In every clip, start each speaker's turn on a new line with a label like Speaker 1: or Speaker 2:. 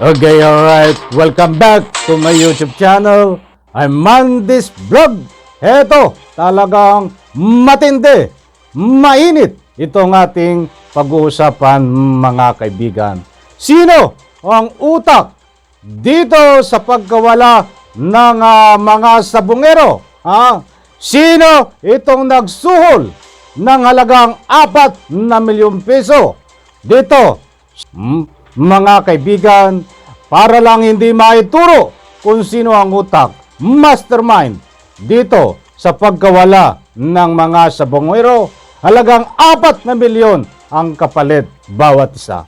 Speaker 1: Okay, alright. Welcome back to my YouTube channel. I'm Mandis Vlog. Heto, talagang matindi, mainit itong ating pag-uusapan mga kaibigan. Sino ang utak dito sa pagkawala ng ah, mga sabungero? Ha? Sino itong nagsuhol ng halagang apat na milyong peso dito Mm, mga kaibigan, para lang hindi maituro kung sino ang utak, mastermind, dito sa pagkawala ng mga sabongero, halagang 4 na milyon ang kapalit bawat isa.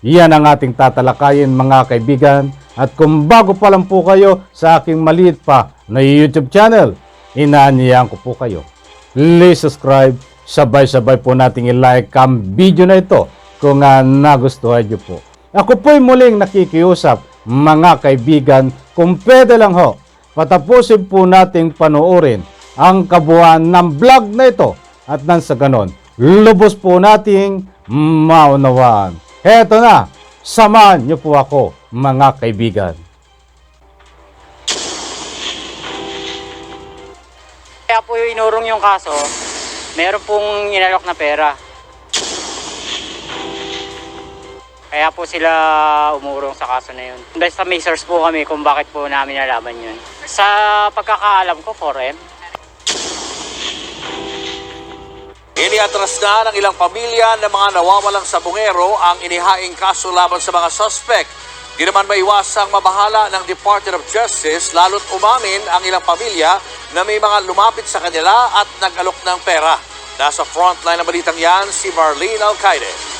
Speaker 1: Yan ang ating tatalakayin mga kaibigan. At kung bago pa lang po kayo sa aking maliit pa na YouTube channel, inaanyayahan ko po kayo. Please subscribe. Sabay-sabay po nating i-like ang video na ito kung uh, nagustuhan nyo po. Ako po'y muling nakikiusap mga kaibigan kung pwede lang ho, patapusin po nating panoorin ang kabuuan ng vlog na ito at nang sa ganon, lubos po nating maunawaan. Heto na, samahan niyo po ako mga kaibigan.
Speaker 2: Kaya po yung inurong yung kaso, meron pong inalok na pera. Kaya po sila umurong sa kaso na yun. Basta may source po kami kung bakit po namin nalaman yun. Sa pagkakaalam ko, 4M.
Speaker 3: Iniatras na ng ilang pamilya ng mga nawawalang sabungero ang inihaing kaso laban sa mga suspect. Di naman maiwasang mabahala ng Department of Justice lalo't umamin ang ilang pamilya na may mga lumapit sa kanila at nag-alok ng pera. Nasa frontline ng balitang yan si Marlene Alcaide.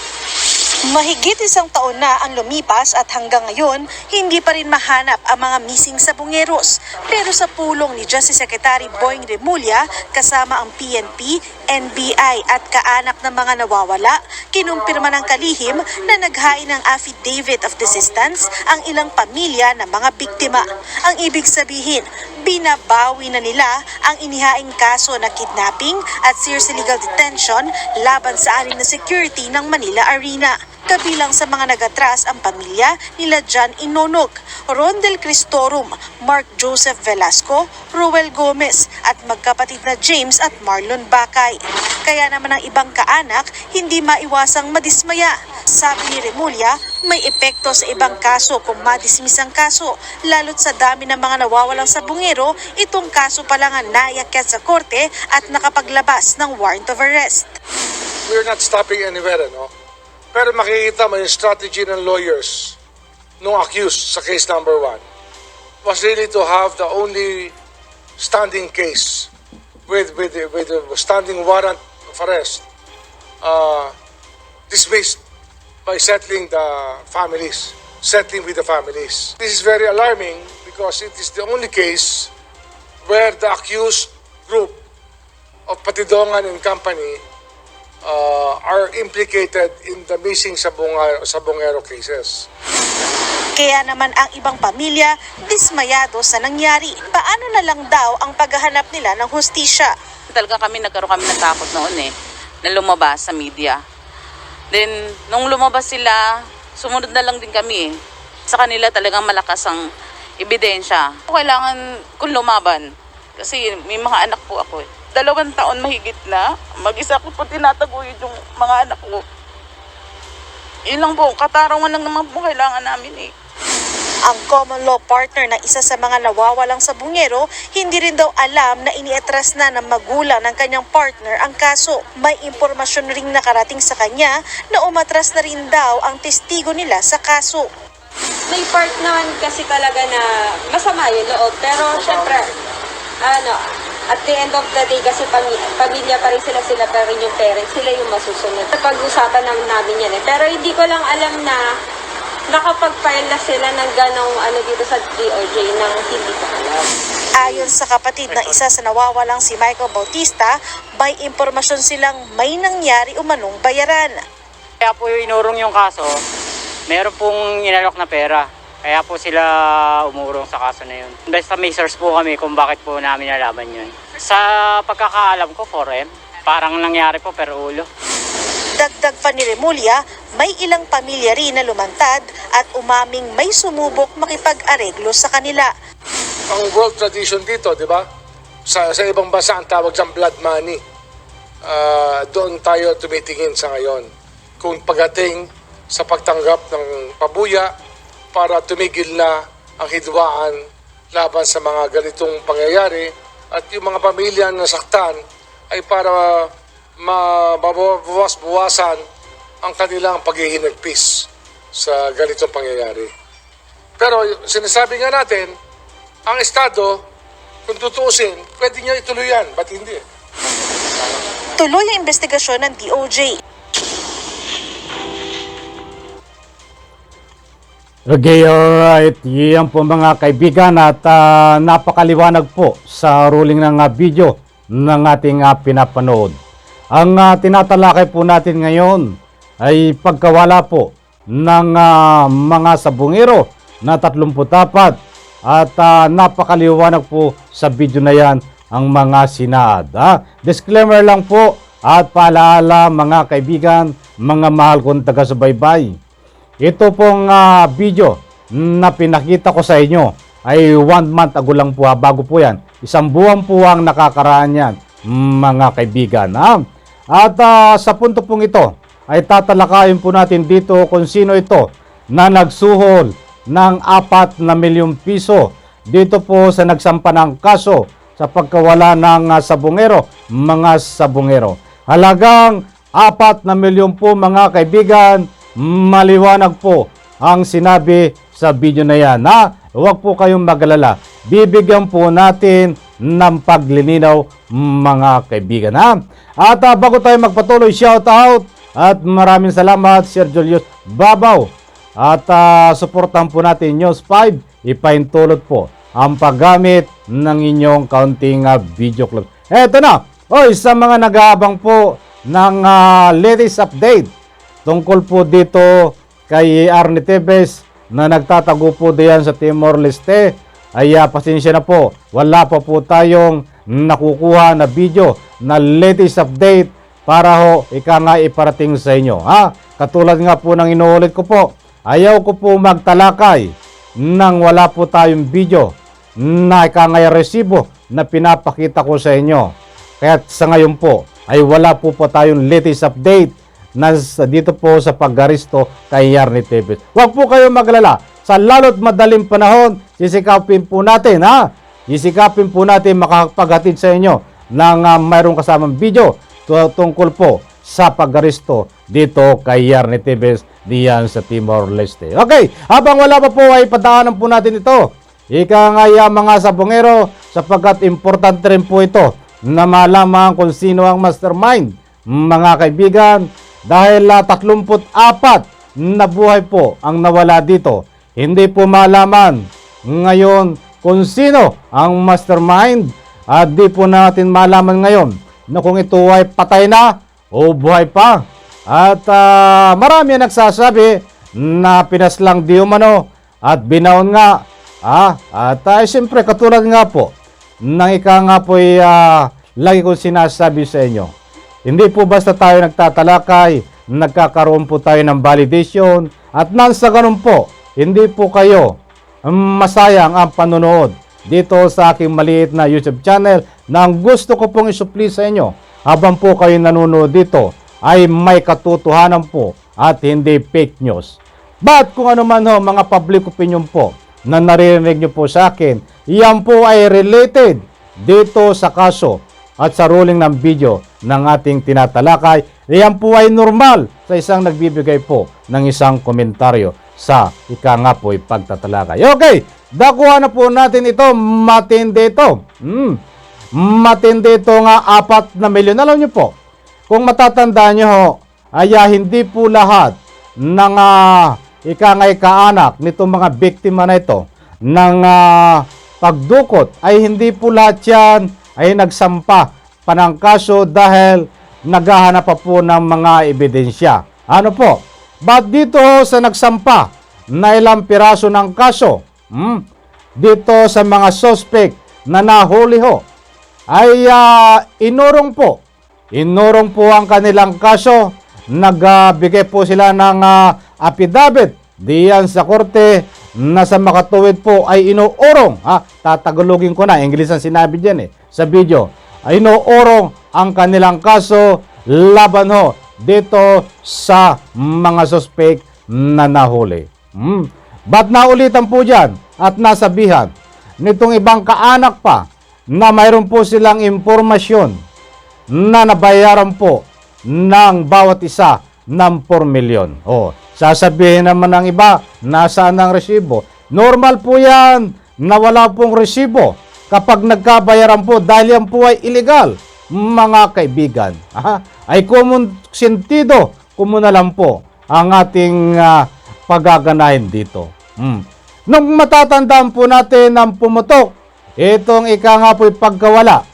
Speaker 4: Mahigit isang taon na ang lumipas at hanggang ngayon, hindi pa rin mahanap ang mga missing sabungeros. Pero sa pulong ni Justice Secretary Boying Remulla, kasama ang PNP, NBI at kaanak ng mga nawawala, kinumpirma ng kalihim na naghain ng affidavit of desistance ang ilang pamilya ng mga biktima. Ang ibig sabihin, binabawi na nila ang inihaing kaso na kidnapping at serious illegal detention laban sa anim na security ng Manila Arena. Kabilang sa mga nagatras ang pamilya nila John Inonog, Rondel Cristorum, Mark Joseph Velasco, Ruel Gomez at magkapatid na James at Marlon Bakay. Kaya naman ang ibang kaanak hindi maiwasang madismaya. Sabi ni Remulla, may epekto sa ibang kaso kung madismiss ang kaso, lalo't sa dami ng mga nawawalang sabungero, itong kaso pa lang ang naayakyat sa korte at nakapaglabas ng warrant of arrest.
Speaker 5: we're not stopping anywhere, no? Pero makikita mo yung strategy ng lawyers nung accused sa case number one was really to have the only standing case with with with the standing warrant of arrest uh, dismissed by settling the families, settling with the families. This is very alarming because it is the only case where the accused group of Patidongan and Company uh, are implicated in the missing sabunga, sabungero cases.
Speaker 4: Kaya naman ang ibang pamilya dismayado sa nangyari. Paano na lang daw ang paghahanap nila ng hustisya?
Speaker 6: talaga kami nagkaroon kami ng takot noon eh na lumabas sa media. Then nung lumabas sila, sumunod na lang din kami eh. Sa kanila talagang malakas ang ebidensya. Kailangan kong lumaban kasi may mga anak po ako eh. Dalawang taon mahigit na, mag-isa ko po tinataguyod yung mga anak ko. Yun lang po, katarungan lang naman po kailangan namin eh.
Speaker 4: Ang common law partner na isa sa mga nawawalang sabungero, hindi rin daw alam na iniatras na ng magulang ng kanyang partner ang kaso. May impormasyon ring nakarating sa kanya na umatras na rin daw ang testigo nila sa kaso.
Speaker 7: may part naman kasi talaga na masama yung loob. Pero syempre, ano, at the end of the day kasi pamilya, pamilya pa rin sila, sila pa rin yung parents, sila yung masusunod. Pag-usapan naman namin yan eh. Pero hindi ko lang alam na nakapag-file na sila ng ganong ano dito sa DOJ nang hindi ko alam.
Speaker 4: Ayon sa kapatid ng isa sa nawawalang si Michael Bautista, may impormasyon silang may nangyari umanong bayaran.
Speaker 2: Kaya po yung inurong yung kaso, meron pong inalok na pera. Kaya po sila umurong sa kaso na yun. Basta may source po kami kung bakit po namin nalaman yun. Sa pagkakaalam ko, 4M. Parang nangyari po pero ulo.
Speaker 4: Dagdag pa ni Remulla, may ilang pamilya rin na lumantad at umaming may sumubok makipag-areglo sa kanila.
Speaker 5: Ang world tradition dito, di ba? Sa, sa ibang bansa ang tawag dyan blood money. Ah, doon tayo tumitingin sa ngayon. Kung pagdating sa pagtanggap ng pabuya para tumigil na ang hidwaan laban sa mga ganitong pangyayari at yung mga pamilya na saktan ay para mabawas-buwasan ang kanilang paghihinagpis sa ganitong pangyayari. Pero sinasabi nga natin, ang Estado, kung tutuusin, pwede niya ituloy yan. Ba't hindi?
Speaker 4: Tuloy ang investigasyon ng DOJ.
Speaker 1: Okay, alright. Yan po mga kaibigan at ah, napakaliwanag po sa ruling ng ah, video ng ating ah, pinapanood. Ang ah, tinatalakay po natin ngayon ay pagkawala po ng ah, mga sabungero na 34 at ah, napakaliwanag po sa video na yan ang mga sinaad. ah. Disclaimer lang po at paalaala mga kaibigan, mga mahal kong taga-subaybay. Ito pong ah, video na pinakita ko sa inyo ay one month ago lang po ha, bago po yan. Isang buwan po ang nakakaraan yan, mga kaibigan. Ha? At ah, sa punto pong ito, ay tatalakayin po natin dito kung sino ito na nagsuhol ng apat na milyong piso dito po sa nagsampa ng kaso sa pagkawala ng ah, sabungero, mga sabungero. Halagang apat na milyon po mga kaibigan, maliwanag po ang sinabi sa video na yan. Ha? Huwag po kayong magalala. Bibigyan po natin ng paglilinaw mga kaibigan. Ha? At ah, bago tayo magpatuloy, shout out at maraming salamat Sir Julius Babaw. At ah, suportahan po natin News 5. Ipaintulot po ang paggamit ng inyong counting ah, video club. Eto na. Oy, sa mga nag-aabang po ng ah, latest update tungkol po dito kay Arne Tevez na nagtatago po diyan sa Timor Leste. Ay ah, pasensya na po. Wala pa po tayong nakukuha na video na latest update para ho ika nga iparating sa inyo ha? Katulad nga po ng inuulit ko po ayaw ko po magtalakay nang wala po tayong video na ika nga resibo na pinapakita ko sa inyo. Kaya sa ngayon po ay wala po po tayong latest update na dito po sa pag-aristo kay Yarni Tevez. Huwag po kayo maglala. Sa lalo't madaling panahon, sisikapin po natin ha. Sisikapin po natin makapaghatid sa inyo ng uh, mayroong kasamang video tu- tungkol po sa pag-aristo dito kay Yarni Tevez diyan sa Timor Leste. Okay, habang wala pa po ay padaanan po natin ito. Ika nga ya mga sabongero sapagkat importante rin po ito na malaman kung sino ang mastermind. Mga kaibigan, dahil uh, 34 na buhay po ang nawala dito. Hindi po malaman ngayon kung sino ang mastermind at di po natin malaman ngayon na kung ito ay patay na o buhay pa. At ah, marami ang nagsasabi na pinaslang di umano at binaon nga. Ah, at uh, siyempre katulad nga po nang ika nga po ay ah, lagi kong sinasabi sa inyo. Hindi po basta tayo nagtatalakay, nagkakaroon po tayo ng validation at nang sa ganun po, hindi po kayo masayang ang panonood dito sa aking maliit na YouTube channel na ang gusto ko pong isupli sa inyo habang po kayo nanonood dito ay may katotohanan po at hindi fake news. But kung ano man ho mga public opinion po na naririnig nyo po sa akin, yan po ay related dito sa kaso at sa ruling ng video ng ating tinatalakay. Yan po ay normal sa isang nagbibigay po ng isang komentaryo sa ika nga po ay pagtatalakay. Okay, dakuha na po natin ito. Matindi ito. Hmm. Matindi ito nga apat na milyon. Alam nyo po, kung matatandaan nyo ho, ay ah, hindi po lahat ng uh, ika nga kaanak nitong mga biktima na ito ng ah, pagdukot ay hindi po lahat yan ay nagsampa pa ng kaso dahil naghahanap pa po ng mga ebidensya. Ano po? But dito sa nagsampa na ilang piraso ng kaso, hmm, dito sa mga suspect na nahuli ho, ay ah, inurong po. Inurong po ang kanilang kaso. Nagbigay po sila ng ah, affidavit. Diyan sa korte na sa makatuwid po ay inuurong, ha, tatagalogin ko na, English ang sinabi diyan eh, sa video, ay inuurong ang kanilang kaso laban ho dito sa mga suspect na nahuli. Hmm. Ba't naulitan po dyan at nasabihan nitong ibang kaanak pa na mayroon po silang impormasyon na nabayaran po ng bawat isa ng 4 milyon. O, sasabihin naman ng iba, nasaan ang resibo? Normal po yan na wala pong resibo kapag nagkabayaran po dahil yan po ay illegal, mga kaibigan. Aha, ay common sentido, kumo na lang po ang ating ah, pagaganahin dito. Hmm. Nung matatandaan po natin ang pumutok, itong ika nga po'y pagkawala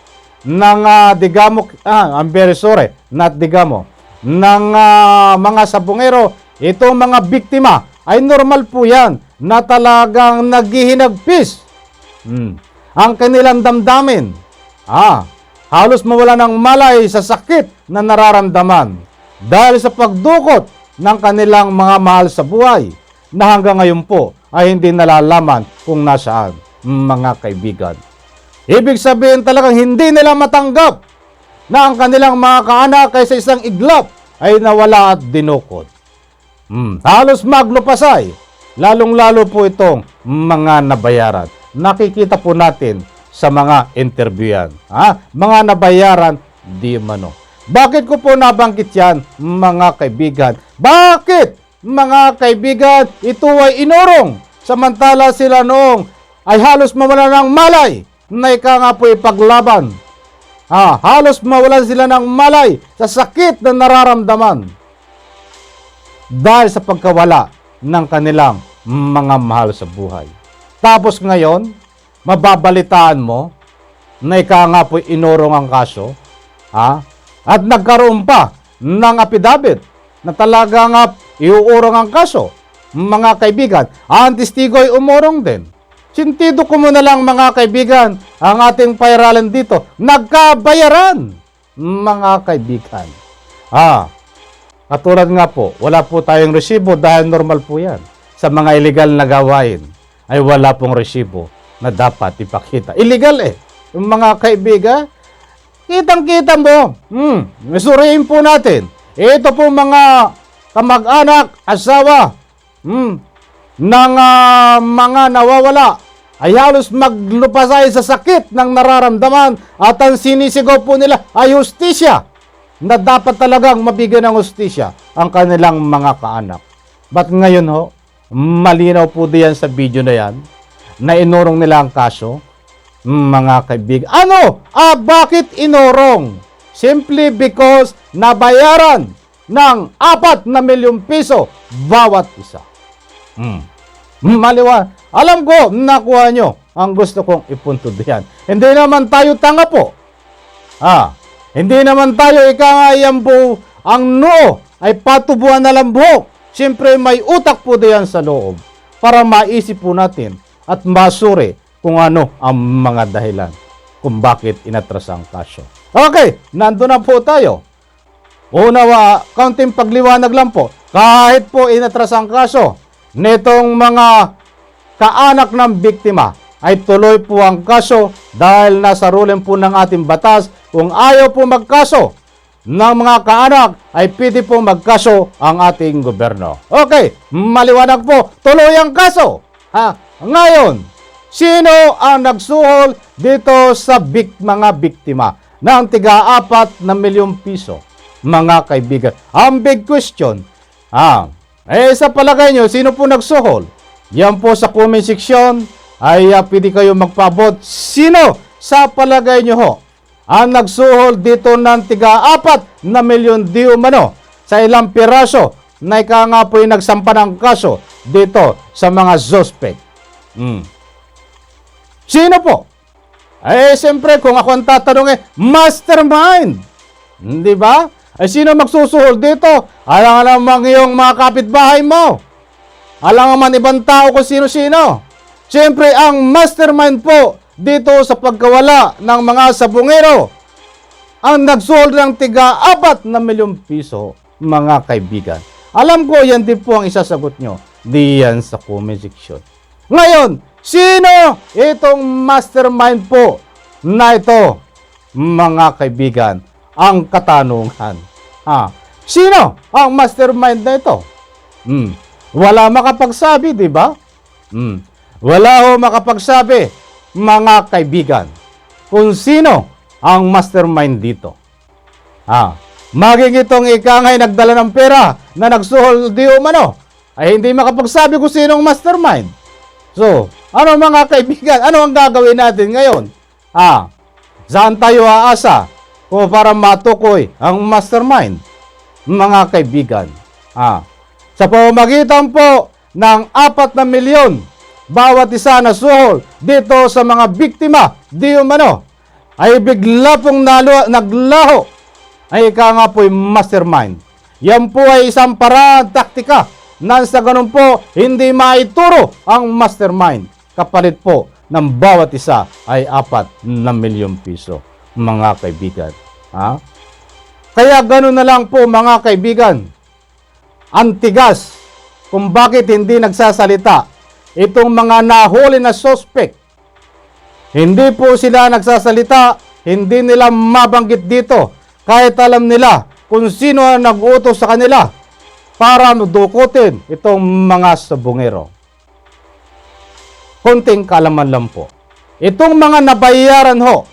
Speaker 1: ng ah, digamo, ah, I'm very sorry, not digamo, ng ah, mga sabungero, itong mga biktima, ay normal po yan na talagang naghihinagpis. Hmm. Ang kanilang damdamin, ah, halos mawala ng malay sa sakit na nararamdaman dahil sa pagdukot ng kanilang mga mahal sa buhay na hanggang ngayon po ay hindi nalalaman kung nasaan mga kaibigan. Ibig sabihin talagang hindi nila matanggap na ang kanilang mga kaanak ay sa isang iglap ay nawala at dinukot. Hmm, halos maglupasay, lalong-lalo po itong mga nabayaran. Nakikita po natin sa mga interview yan. Ha? Mga nabayaran, di mano. Bakit ko po nabanggit yan, mga kaibigan? Bakit, mga kaibigan, ito ay inurong? Samantala sila noong ay halos mawala ng malay na ika nga po ipaglaban. Ha, halos mawalan sila ng malay sa sakit na nararamdaman dahil sa pagkawala ng kanilang mga mahal sa buhay. Tapos ngayon, mababalitaan mo na ika nga po inurong ang kaso, ha? At nagkaroon pa ng apidabit na talaga nga iuurong ang kaso. Mga kaibigan, ang testigo ay umurong din. Sintido ko muna lang mga kaibigan, ang ating pairalan dito, nagkabayaran. Mga kaibigan. Ah, Katulad nga po, wala po tayong resibo dahil normal po yan. Sa mga illegal na gawain ay wala pong resibo na dapat ipakita. Illegal eh. Yung mga kaibigan, kitang-kita mo. Hmm, mesurihin po natin. Ito po mga kamag-anak, asawa, hmm, ng ah, mga nawawala ay halos maglupasay sa sakit ng nararamdaman at ang sinisigaw po nila ay justisya na dapat talagang mabigyan ng hustisya ang kanilang mga kaanak. But ngayon ho, malinaw po diyan sa video na yan na inurong nila ang kaso, mga kaibigan. Ano? Ah, bakit inurong? Simply because nabayaran ng apat na milyong piso bawat isa. Hmm. Maliwan. Alam ko, nakuha nyo ang gusto kong ipunto diyan. Hindi naman tayo tanga po. Ah, hindi naman tayo po ang noo ay patubuan na lang buhok. Siyempre may utak po diyan sa loob para maisip po natin at masuri kung ano ang mga dahilan kung bakit inatras ang kaso. Okay, nando na po tayo. Una, wa, kaunting pagliwanag lang po. Kahit po inatras ang kaso, nitong mga kaanak ng biktima ay tuloy po ang kaso dahil nasa ruling po ng ating batas kung ayaw po magkaso ng mga kaanak ay pwede po magkaso ang ating gobyerno. Okay, maliwanag po, tuloy ang kaso. Ha? Ngayon, sino ang nagsuhol dito sa bik mga biktima ng tiga-apat na milyong piso? Mga kaibigan, ang big question, ah, eh sa palagay nyo, sino po nagsuhol? Yan po sa comment section ay uh, pwede kayo magpabot. Sino sa palagay nyo ho ang nagsuhol dito ng tiga-apat na milyon di umano sa ilang piraso na ika nga po yung nagsampa ng kaso dito sa mga suspect. Hmm. Sino po? Eh, siyempre, kung ako ang tatanungin, mastermind. Di ba? Eh, sino magsusuhol dito? Alam namang yung mga kapitbahay mo. Alam naman ibang tao kung sino-sino. Siyempre, ang mastermind po dito sa pagkawala ng mga sabungero ang nagsuhol ng tiga apat na milyong piso mga kaibigan? Alam ko yan din po ang isasagot nyo diyan sa comment section. Ngayon, sino itong mastermind po na ito, mga kaibigan, ang katanungan? Ha? Sino ang mastermind na ito? Hmm. Wala makapagsabi, di ba? Hmm. Wala ho makapagsabi, mga kaibigan, kung sino ang mastermind dito. Ha? Maging itong ikangay nagdala ng pera na nagsuhol di umano, ay hindi makapagsabi kung sino ang mastermind. So, ano mga kaibigan, ano ang gagawin natin ngayon? Ah, saan tayo aasa kung para matukoy ang mastermind? Mga kaibigan, ah, sa pamamagitan po ng apat na milyon bawat isa na suhol dito sa mga biktima di umano ay bigla pong nalo, naglaho ay ika nga po mastermind. Yan po ay isang paraan taktika na sa ganun po hindi maituro ang mastermind. Kapalit po ng bawat isa ay apat na milyong piso mga kaibigan. Ha? Kaya ganun na lang po mga kaibigan. Ang tigas kung bakit hindi nagsasalita itong mga nahuli na suspect. Hindi po sila nagsasalita, hindi nila mabanggit dito kahit alam nila kung sino ang nag-utos sa kanila para dukutin itong mga sabungero. Konting kalaman lang po. Itong mga nabayaran ho,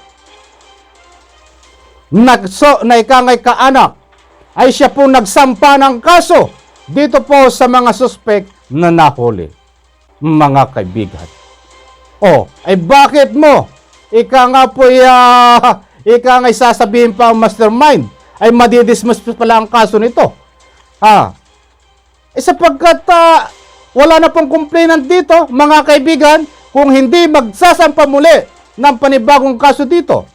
Speaker 1: nagso, na ikangay kaanak, ay siya po nagsampa ng kaso dito po sa mga suspect na nahuli. Mga kaibigan. Oh, ay bakit mo? Ika nga po, uh, ika nga sasabihin pa ang mastermind ay madidismiss pala ang kaso nito. Ha? Eh sapagkat ah, wala na pong complainant dito, mga kaibigan, kung hindi magsasampa muli ng panibagong kaso dito,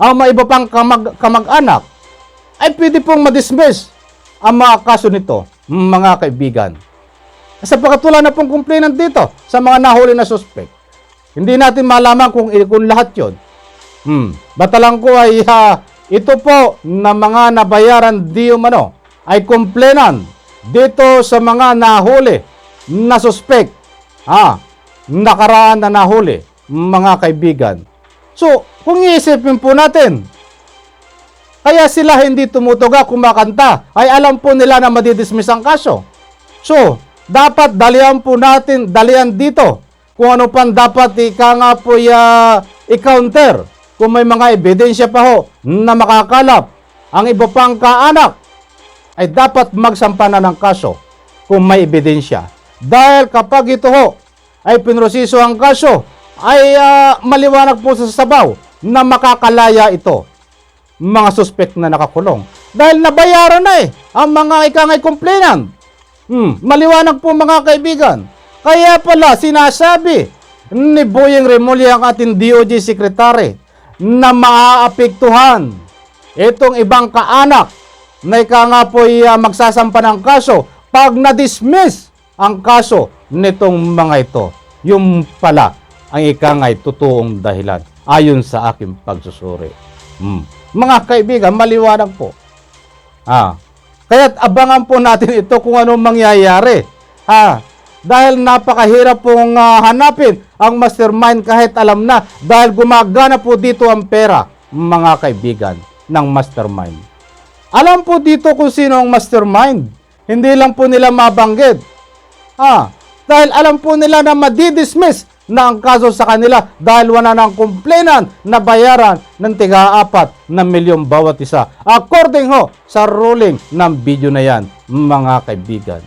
Speaker 1: ang mga iba pang kamag, kamag-anak, ay pwede pong madismiss ang mga kaso nito, mga kaibigan. Sapagkat wala na pong complainant dito sa mga nahuli na suspect. Hindi natin malaman kung, kung lahat yon. Hmm. Batalang ko ay ah, ito po na mga nabayaran di umano ay complainant dito sa mga nahuli na suspect. Ah, nakaraan na nahuli, mga kaibigan. So, kung iisipin po natin, kaya sila hindi tumutuga kumakanta, ay alam po nila na madidismiss ang kaso. So, dapat dalian po natin, dalian dito, kung ano pang dapat ika nga po ya, i-counter. Kung may mga ebidensya pa ho na makakalap, ang iba pang kaanak, ay dapat magsampa na ng kaso kung may ebidensya. Dahil kapag ito ho ay pinrosiso ang kaso, ay ah, maliwanag po sa sabaw na makakalaya ito mga suspect na nakakulong. Dahil nabayaran na eh ang mga ikangay complainant. Hmm, maliwanag po mga kaibigan. Kaya pala sinasabi ni Boyeng Remulla ang ating DOJ Secretary na maaapektuhan itong ibang kaanak na ika nga po uh, magsasampa ng kaso pag na-dismiss ang kaso nitong mga ito. Yung pala ang ika nga'y totoong dahilan ayon sa aking pagsusuri. Hmm. Mga kaibigan, maliwanag po. Ah. Kaya't abangan po natin ito kung anong mangyayari. Ha? Dahil napakahirap pong ah, hanapin ang mastermind kahit alam na dahil gumagana po dito ang pera, mga kaibigan, ng mastermind. Alam po dito kung sino ang mastermind. Hindi lang po nila mabanggit. Ha? Dahil alam po nila na madidismiss na ang kaso sa kanila dahil wala nang complainant na bayaran ng tiga-apat na milyon bawat isa. According ho sa ruling ng video na yan, mga kaibigan.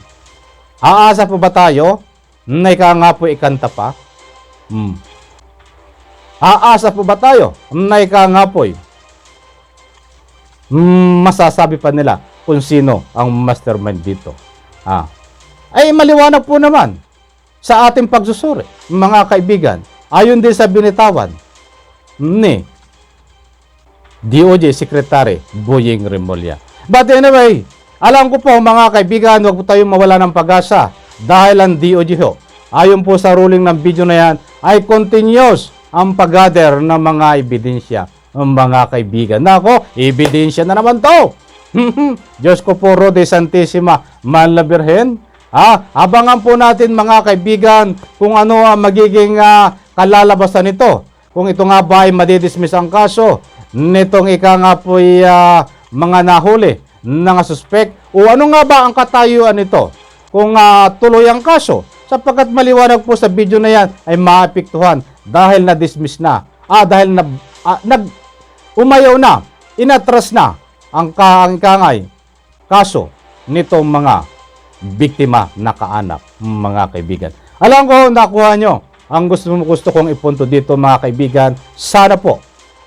Speaker 1: Aasa po ba tayo na ika nga po ikanta pa? Hmm. Aasa po ba tayo na ika nga po hmm, masasabi pa nila kung sino ang mastermind dito? Ah. Ay maliwanag po naman sa ating pagsusuri, mga kaibigan, ayon din sa binitawan ni DOJ Secretary Boying Remulla. But anyway, alam ko po mga kaibigan, huwag po tayong mawala ng pag-asa dahil ang DOJ ho, ayon po sa ruling ng video na yan, ay continuous ang pag-gather ng mga ebidensya mga kaibigan. Nako, ebidensya na naman to! Diyos ko po, Rode Santissima, Mahal na Birhen. Ah, abangan po natin mga kaibigan kung ano ang magiging ah, kalalabasan nito. Kung ito nga ba ay madidismiss ang kaso nitong ika nga po ay, ah, mga nahuli ng suspect o ano nga ba ang katayuan nito? Kung ah, tuloy ang kaso sapagkat maliwanag po sa video na yan ay maapektuhan dahil na-dismiss na. Ah dahil na, ah, nag umayaw na inatras na ang kaangkangay kaso nitong mga biktima na kaanak, mga kaibigan. Alam ko, nakuha nyo. Ang gusto, gusto kong ipunto dito, mga kaibigan, sana po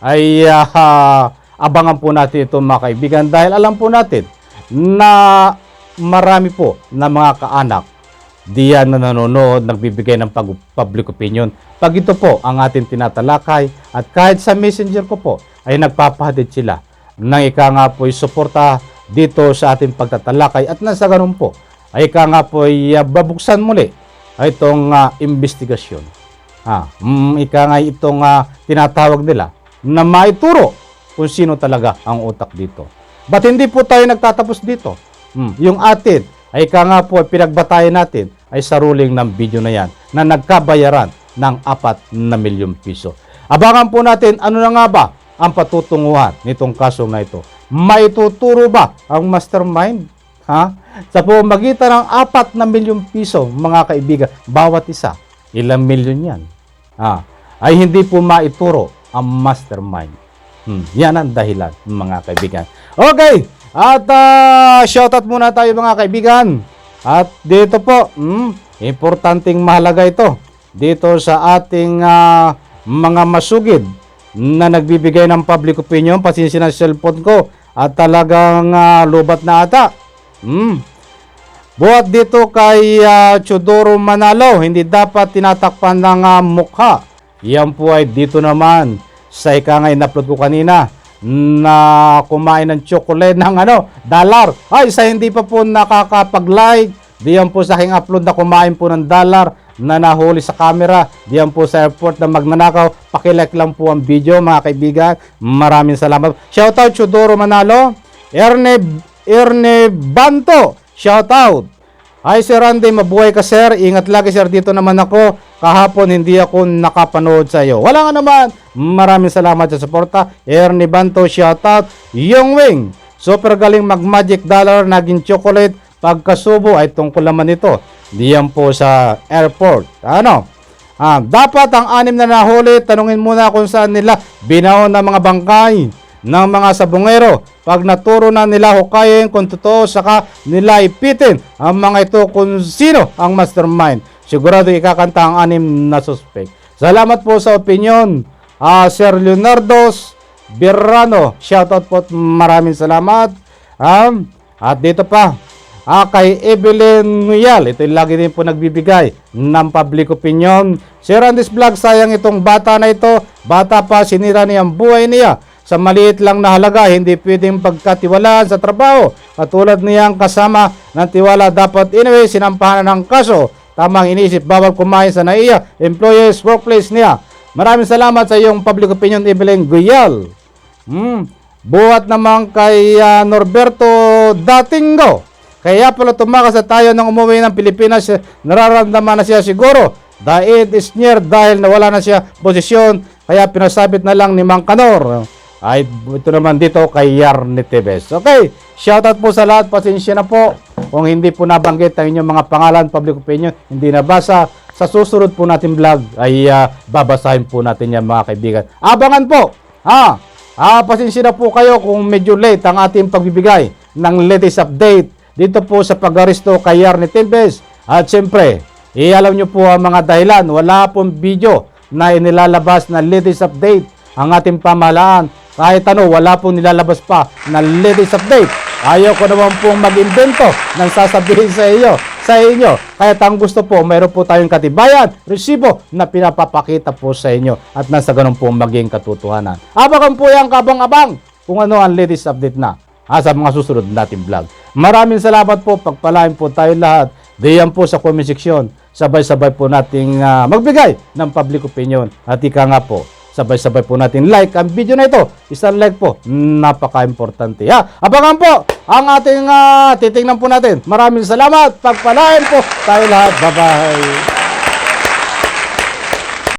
Speaker 1: ay ah, abangan po natin ito, mga kaibigan, dahil alam po natin na marami po na mga kaanak diyan na nanonood, nagbibigay ng pag- public opinion. Pag ito po ang ating tinatalakay at kahit sa messenger ko po ay nagpapahatid sila ng ika nga po ay suporta dito sa ating pagtatalakay at nasa ganun po ay ika nga po ay ah, babuksan muli ay itong ah, investigasyon. Ah, mm, ika nga itong ah, tinatawag nila na maituro kung sino talaga ang utak dito. Ba't hindi po tayo nagtatapos dito? Hmm, yung atin ay ika nga po pinagbatayan natin ay sa ruling ng video na yan na nagkabayaran ng 4 na milyong piso. Abangan po natin ano na nga ba ang patutunguhan nitong kaso na ito. Maituturo ba ang mastermind? Ha? Sa pamamagitan ng 4 na milyong piso, mga kaibigan, bawat isa, ilang milyon yan. Ha? Ay hindi po maituro ang mastermind. Hmm, yan ang dahilan, mga kaibigan. Okay, at uh, shoutout muna tayo mga kaibigan. At dito po, hmm, importanteng mahalaga ito. Dito sa ating ah, mga masugid na nagbibigay ng public opinion, pasensya na cellphone ko, at talagang ah, lubat na ata. Hmm. Buhat dito kay ah, Chodoro Manalo, hindi dapat tinatakpan ng ah, mukha. Yan po ay dito naman sa ika nga in-upload ko kanina na kumain ng chocolate ng ano, dollar. Ay, sa hindi pa po nakakapag-like, diyan po sa aking upload na kumain po ng dollar na nahuli sa camera. Diyan po sa airport na magnanakaw. Pakilike lang po ang video mga kaibigan. Maraming salamat. Shoutout Chodoro Manalo. Erne, Erne Banto. Shoutout. Hi Sir Randy, mabuhay ka sir. Ingat lagi sir, dito naman ako. Kahapon hindi ako nakapanood sa iyo. Wala nga naman. Maraming salamat sa suporta. Ernie Banto, shoutout. Yung Wing, super galing mag-magic dollar, naging chocolate. Pagkasubo ay tungkol naman ito. Diyan po sa airport. Ano? Ah, dapat ang anim na nahuli, tanungin muna kung saan nila binaon ng mga bangkay ng mga sabungero. Pag naturo na nila hukayin kung totoo, saka nila ipitin ang mga ito kung sino ang mastermind. Sigurado ikakanta ang anim na suspect. Salamat po sa opinion. Ah, Sir Leonardo Birrano, shoutout po at maraming salamat. Um, at dito pa, ah, kay Evelyn Nguyal, ito yung lagi din po nagbibigay ng public opinion. Sir Andes Vlog, sayang itong bata na ito. Bata pa, sinira niya ang buhay niya. Sa maliit lang na halaga, hindi pwedeng pagkatiwalaan sa trabaho. Katulad niyang kasama ng tiwala, dapat anyway, sinampahan ng kaso. Tamang inisip, bawal kumain sa naiya, employers, workplace niya. Maraming salamat sa iyong public opinion, Evelyn Guyal. Hmm. Buhat naman kay ah, Norberto Datingo. Kaya pala tumakas na tayo nang umuwi ng Pilipinas, nararamdaman na siya siguro. Dahil is near dahil nawala na siya posisyon, kaya pinasabit na lang ni Mang Kanor. Ay, ito naman dito kay Yarni Tevez. Okay, shoutout po sa lahat, pasensya na po. Kung hindi po nabanggit ang inyong mga pangalan, public opinion, hindi nabasa, sa susunod po natin vlog ay ah, babasahin po natin yan mga kaibigan. Abangan po! Ha? Ah, pasensya na po kayo kung medyo late ang ating pagbibigay ng latest update dito po sa pag-aristo kay Yarni Tevez. At siyempre, ialam nyo po ang mga dahilan. Wala pong video na inilalabas na latest update ang ating pamahalaan. Kahit ano, wala pong nilalabas pa na latest update. Ayaw ko naman pong mag-invento ng sasabihin sa iyo, sa inyo. Kaya ang gusto po, mayroon po tayong katibayan, resibo na pinapapakita po sa inyo at nasa ganun po maging katotohanan. Abakan po yan kabang-abang kung ano ang latest update na ah, sa mga susunod nating vlog. Maraming salamat po, pagpalain po tayo lahat. Diyan po sa comment section, sabay-sabay po nating ah, magbigay ng public opinion. At ika nga po, sabay-sabay po natin like ang video na ito. Isang like po, napaka-importante ha. Abangan po ang ating ah, titingnan po natin. Maraming salamat. Pagpalain po tayo lahat. Bye-bye.